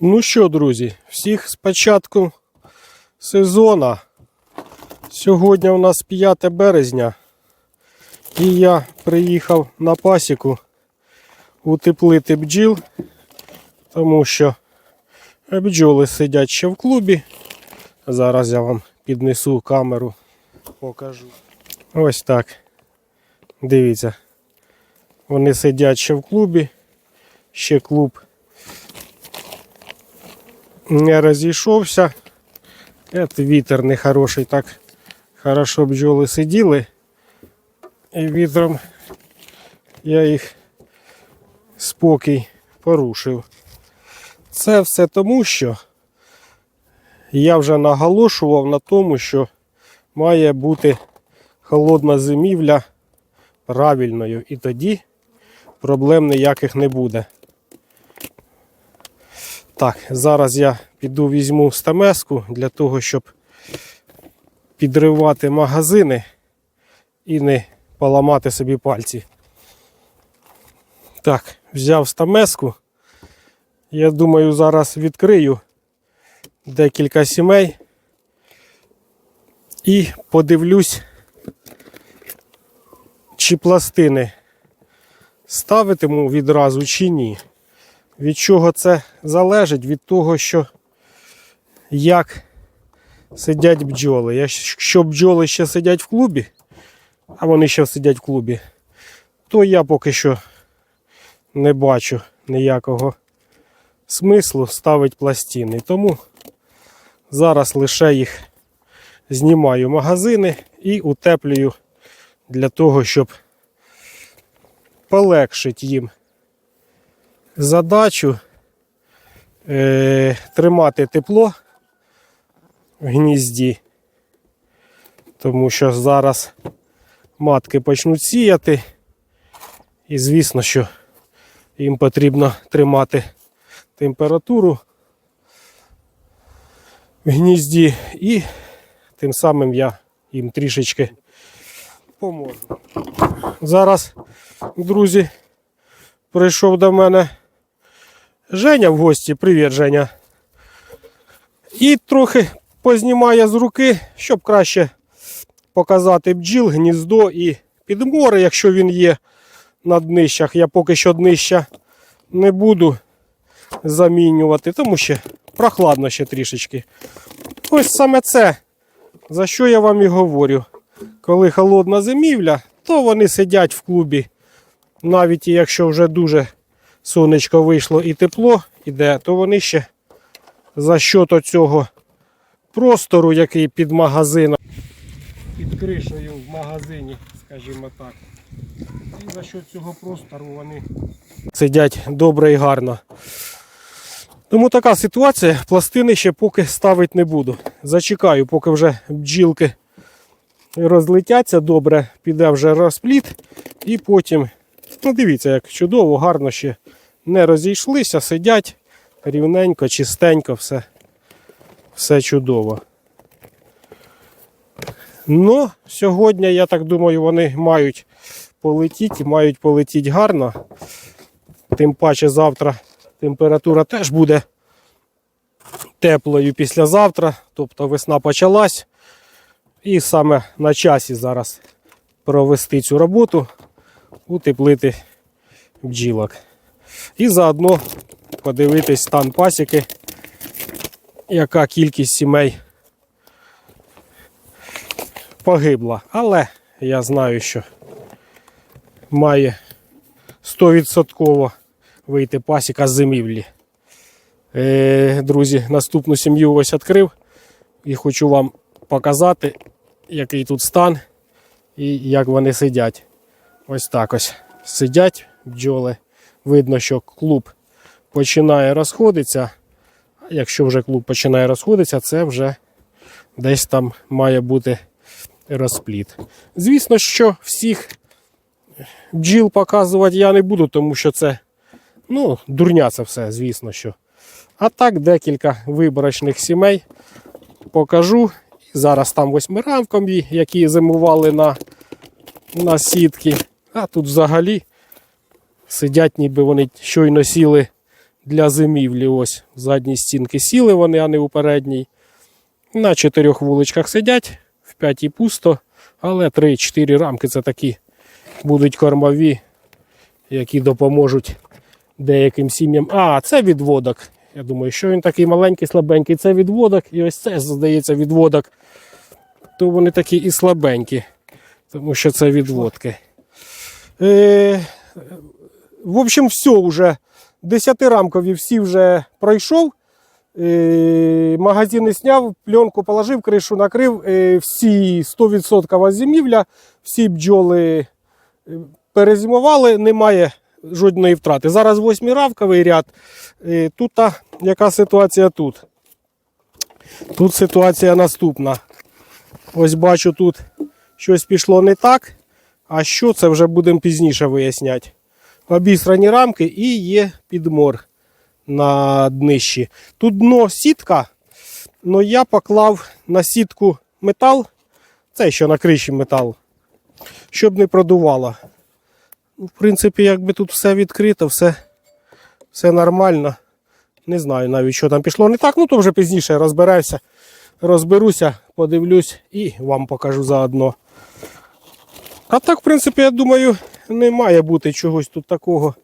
Ну що, друзі, всіх з початку сезону. Сьогодні у нас 5 березня. І я приїхав на пасіку утеплити бджіл, тому що бджоли сидять ще в клубі. Зараз я вам піднесу камеру, покажу. Ось так. Дивіться. Вони сидять ще в клубі. Ще клуб не розійшовся. Це вітер нехороший, так хорошо бджоли сиділи. І вітром я їх спокій порушив. Це все тому, що я вже наголошував на тому, що має бути холодна зимівля правильною. І тоді проблем ніяких не буде. Так, зараз я піду візьму стамеску для того, щоб підривати магазини і не поламати собі пальці. Так, взяв стамеску. Я думаю, зараз відкрию декілька сімей і подивлюсь, чи пластини ставитиму відразу чи ні. Від чого це залежить? Від того, що як сидять бджоли. Якщо бджоли ще сидять в клубі, а вони ще сидять в клубі, то я поки що не бачу ніякого смислу ставити пластини. Тому зараз лише їх знімаю магазини і утеплюю для того, щоб полегшити їм задачу е, тримати тепло в гнізді, тому що зараз матки почнуть сіяти, і звісно, що їм потрібно тримати температуру в гнізді, і тим самим я їм трішечки поможу. Зараз, друзі, прийшов до мене Женя в гості. Привіт, Женя. І трохи познімає з руки, щоб краще показати бджіл, гніздо і підмори, якщо він є на днищах. Я поки що днища не буду замінювати, тому що прохладно ще трішечки. Ось саме це, за що я вам і говорю. Коли холодна зимівля, то вони сидять в клубі навіть якщо вже дуже сонечко вийшло і тепло іде, то вони ще за счет цього простору, який під магазином, під кришею в магазині, скажімо так. І за счет цього простору вони сидять добре і гарно. Тому така ситуація, пластини ще поки ставити не буду. Зачекаю, поки вже бджілки розлетяться добре, піде вже розпліт, і потім Ну, дивіться, як чудово, гарно ще не розійшлися, сидять рівненько, чистенько, все, все чудово. Ну, сьогодні, я так думаю, вони мають полетіти, мають полетіти гарно. Тим паче завтра температура теж буде теплою післязавтра, тобто весна почалась. І саме на часі зараз провести цю роботу утеплити бджілок. І заодно подивитись стан пасіки, яка кількість сімей погибла. Але я знаю, що має 100% вийти пасіка з зимівлі. Е, друзі, наступну сім'ю ось відкрив і хочу вам показати, який тут стан і як вони сидять. Ось так ось сидять бджоли. Видно, що клуб починає розходитися. Якщо вже клуб починає розходитися, це вже десь там має бути розпліт. Звісно, що всіх бджіл показувати я не буду, тому що це ну, дурня це все, звісно що. А так, декілька виборочних сімей покажу. Зараз там восьмирамкові, які зимували на, на сітки. А тут взагалі сидять, ніби вони щойно сіли для зимівлі. Ось в задній стінки сіли вони, а не у передній. На чотирьох вуличках сидять, в п'ятій пусто, але 3-4 рамки це такі будуть кормові, які допоможуть деяким сім'ям. А, це відводок. Я думаю, що він такий маленький, слабенький. Це відводок, і ось це, здається, відводок. То вони такі і слабенькі, тому що це відводки. Е, в общем, все вже. Десятирамкові всі вже пройшов. Е, магазини зняв, пленку положив, кришу накрив. Е, всі 100% зимівля, всі бджоли перезимували, немає жодної втрати. Зараз восьмиравковий ряд. Тут та, яка ситуація тут? Тут ситуація наступна. Ось бачу, тут щось пішло не так. А що це вже будемо пізніше виясняти. Обісрані рамки і є підмор на днищі. Тут дно сітка, але я поклав на сітку метал, це що на криші метал, щоб не продувало. Ну, В принципі, якби тут все відкрито, все, все нормально. Не знаю навіть, що там пішло не так, ну то вже пізніше розберуся, розберуся, подивлюсь і вам покажу заодно. А так, в принципі, я думаю, не має бути чогось тут такого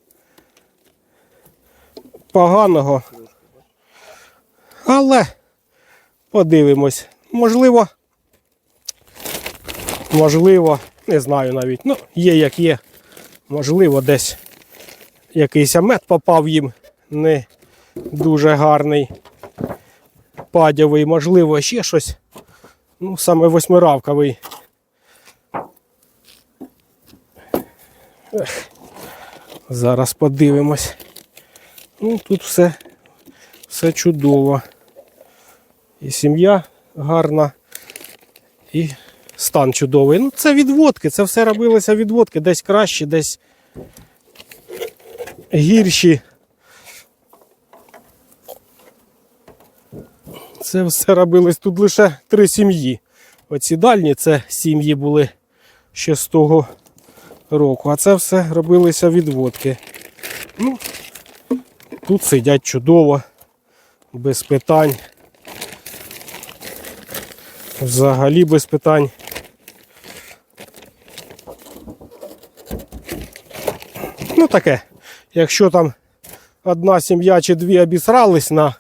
поганого. Але подивимось. Можливо, можливо, не знаю навіть. Ну, є як є. Можливо, десь якийсь мед попав їм не дуже гарний. Падявий, можливо, ще щось. Ну, саме восьмиравковий. Зараз подивимось. Ну, тут все, все чудово. І сім'я гарна, і стан чудовий. Ну, це відводки, це все робилося відводки. Десь краще, десь гірші. Це все робилось тут лише три сім'ї. Оці дальні це сім'ї були ще з того року. А це все робилися відводки. Ну, тут сидять чудово, без питань. Взагалі без питань. Ну таке, якщо там одна сім'я чи дві обісрались на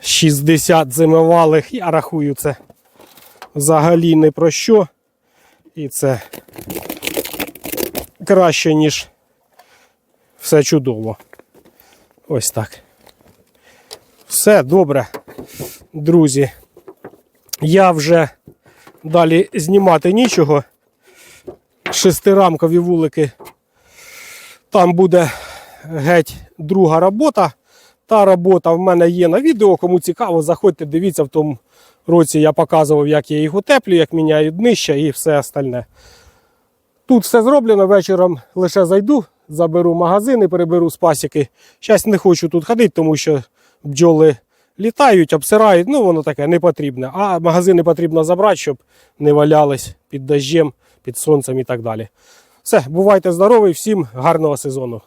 60 зимовалих, я рахую це взагалі не про що. І це краще, ніж все чудово. Ось так. Все добре, друзі. Я вже далі знімати нічого. Шестирамкові вулики. Там буде геть друга робота. Та робота в мене є на відео. Кому цікаво, заходьте, дивіться в тому році я показував, як я їх утеплю, як міняю днище і все остальне. Тут все зроблено, вечором лише зайду, заберу магазини, переберу з пасіки. Зараз не хочу тут ходити, тому що бджоли літають, обсирають, ну воно таке не потрібне. А магазини потрібно забрати, щоб не валялись під дощем, під сонцем і так далі. Все, бувайте здорові, всім гарного сезону.